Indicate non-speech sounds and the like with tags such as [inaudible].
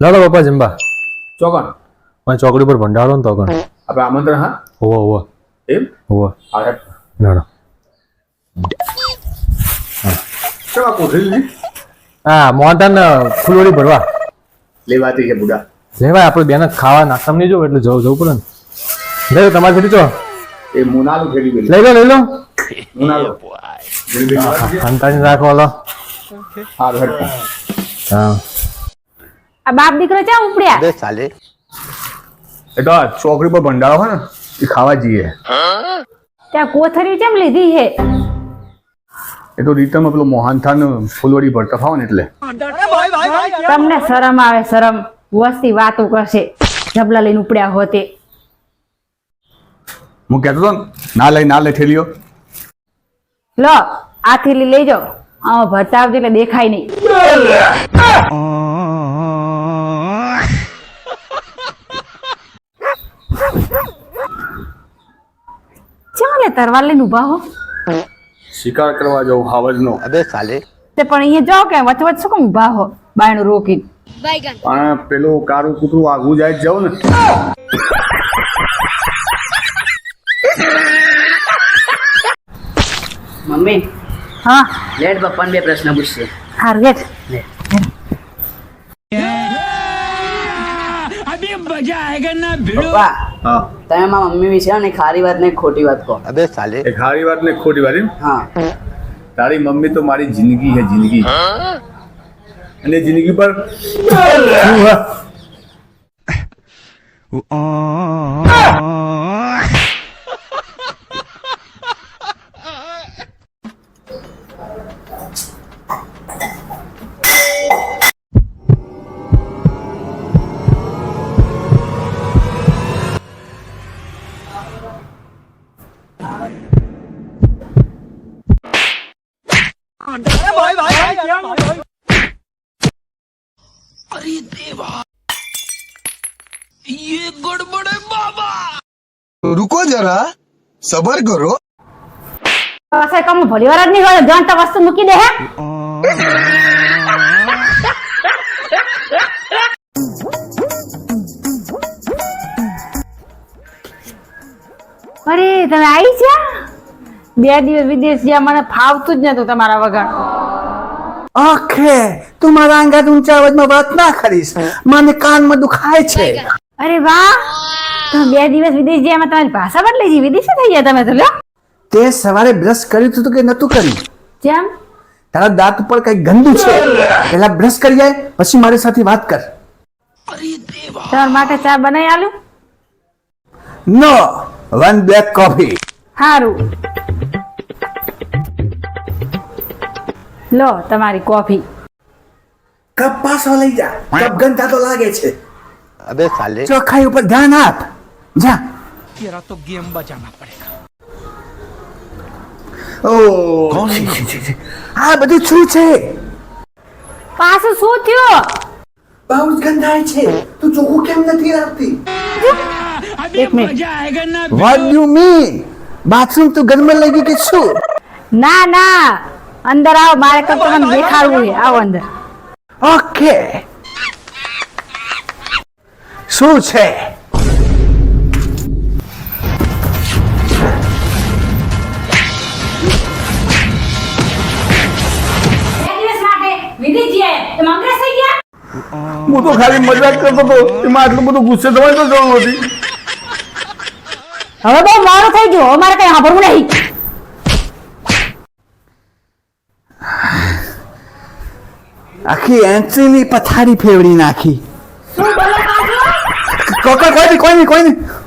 લાલો પપ્પા જમવા ચોકણ? મને ચોકડી પર ભંડારો ને તો કણ આપણે આમંત્રણ હા? હોવો હોવો. એમ? હોવો. આવે લાડો. ચલો લીધી. હા મોહનતાન ફૂલવડી ભરવા. લેવાતી છે બુડા. લેવાય આપણે બેને ખાવા નાસ્તા નહીં જો એટલે જવું જવું પડે ને. લે તમારી ફેરી ચો. એ મુનાલો ફેરી ગયેલી લઈ લો લઈ લો. મુનાલો. અંતાની રાખો લો. હા હા. આ બાપ દીકરો ચા ઉપડ્યા. એ તો આ ચોકડી પર ભંડારો હોય ને એ ખાવા જઈએ. ત્યાં કોથરી કેમ લીધી છે? એ તો રીતમ પેલો મોહનથાન ફૂલવડી ભરતા ખાવ ને એટલે. તમને શરમ આવે શરમ. વસ્તી વાતો કરશે. જબલા લઈને ઉપડ્યા હોતે. હું કહેતો તો ના લઈ ના લઈ ઠેલીઓ લો આ થેલી લઈ જાઓ. આમાં ભરતા આવજો એટલે દેખાય નહીં ચાલે તરવાર લઈને ઊભા હો. શિકાર કરવા જવું હાવજનો. તે પણ અહીંયા જાઓ કે વચ્ચે વચ્ચે શું કેમ ઊભા હો બાયણું રોકી પણ પેલું કારું કૂતરું આગું જાય જ ને. મમ્મી હા. લેટ પપ્પાને બે પ્રશ્ન પૂછશે. હાર્ગેટ પપ્પા હા. તમે મારા મમ્મી વિશે અને ખારી વાત ને ખોટી વાત કહો. એ ખારી વાત ને ખોટી વાત એમ? હા. તારી મમ્મી તો મારી જિંદગી હે જિંદગી. અને જિંદગી પર [laughs] रुको जरा सबर करो પાસે કમ ભલી વાર જ નહીં હોય જાણતા વસ્તુ મૂકી દે હે અરે તમે આવી ગયા બે દિવસ વિદેશ ગયા મને ફાવતું જ નતું તમારા વગર. ઓકે તું મારા અંગાત ઊંચા અવાજમાં વાત ના કરીશ. મને કાનમાં દુખાય છે. અરે વાહ! તો બે દિવસ વિદેશ ગયા એમાં તમારી ભાષા બદલાઈ ગઈ વિદેશી થઈ ગયા તમે તો લ્યો. તે સવારે બ્રશ કર્યું હતું કે નતું કર્યું? જેમ? તારા દાંત ઉપર કઈ ગંદુ છે. પેલા બ્રશ કરી જાય પછી મારી સાથે વાત કર. તમારા માટે ચા બનાવી આલું? નો વન બ્લેક કોફી સારું લો તમારી કોફી. કપ પાછો લઈ જા. કપ ગંદા તો લાગે છે. ચોખાઈ ઉપર ધ્યાન આપ. જા. ઓ. છી, છી, છી, છી. આ બધું શું છે? પાછું શું થયો? બહુ ગંધાય છે. તું ચોખ્ખું કેમ નથી રાખતી? એક minute what you mean bathroom તું ઘરમાં લાગી કે શું? ના ના. અંદર આવો મારે કંઈક તમને દેખાડવું છે. આવો અંદર. ઓકે. શું છે? હું તો ખાલી મજાક કરતો હતો. એમાં આટલું બધું ગુસ્સે થવાની તો જરૂર હતી હવે બહુ મારો થઈ ગયું. હવે મારે કઈ સાંભળવું નહીં. આખી એન્ટ્રીની પથારી ફેવડી નાખી. કોઈ કોઈ કોઈ કોઈ નહીં.